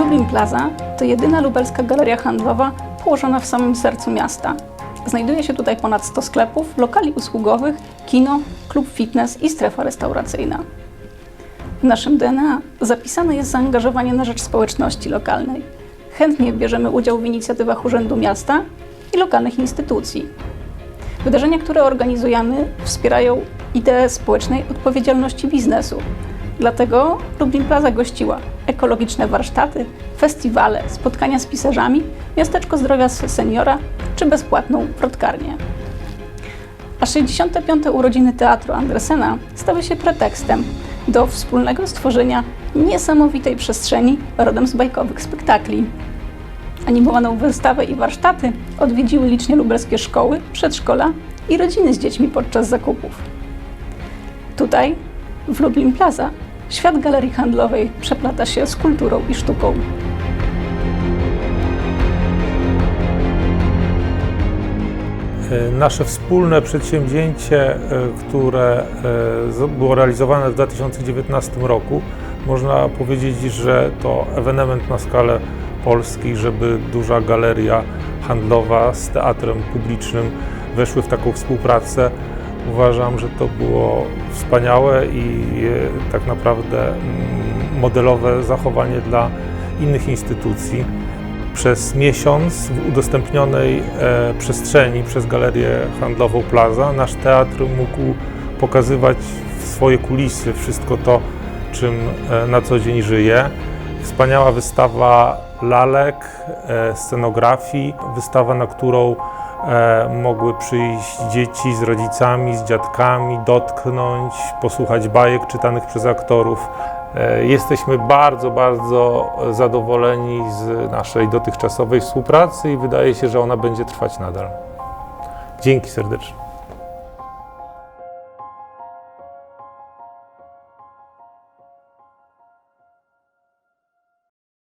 Lublin Plaza to jedyna lubelska galeria handlowa położona w samym sercu miasta. Znajduje się tutaj ponad 100 sklepów, lokali usługowych, kino, klub fitness i strefa restauracyjna. W naszym DNA zapisane jest zaangażowanie na rzecz społeczności lokalnej. Chętnie bierzemy udział w inicjatywach Urzędu Miasta i lokalnych instytucji. Wydarzenia, które organizujemy, wspierają ideę społecznej odpowiedzialności biznesu. Dlatego Lublin Plaza gościła ekologiczne warsztaty, festiwale, spotkania z pisarzami, miasteczko zdrowia seniora czy bezpłatną protkarnię. A 65. urodziny Teatru Andresena stały się pretekstem do wspólnego stworzenia niesamowitej przestrzeni rodem z bajkowych spektakli. Animowaną wystawę i warsztaty odwiedziły licznie lubelskie szkoły, przedszkola i rodziny z dziećmi podczas zakupów. Tutaj, w Lublin Plaza, świat galerii handlowej przeplata się z kulturą i sztuką. E, Nasze wspólne przedsięwzięcie, e, które e, było realizowane w 2019 roku, można powiedzieć, że to ewenement na skalę Polski, żeby duża galeria handlowa z teatrem publicznym weszły w taką współpracę. Uważam, że to było wspaniałe i e, tak naprawdę mm, modelowe zachowanie dla innych instytucji przez miesiąc w udostępnionej e, przestrzeni przez galerię handlową Plaza nasz teatr mógł pokazywać swoje kulisy, wszystko to, czym e, na co dzień żyje. Wspaniała wystawa lalek, scenografii, wystawa, na którą mogły przyjść dzieci z rodzicami, z dziadkami, dotknąć, posłuchać bajek czytanych przez aktorów. E, Jesteśmy bardzo, bardzo zadowoleni z naszej dotychczasowej współpracy i wydaje się, że ona będzie trwać nadal. Dzięki serdecznie.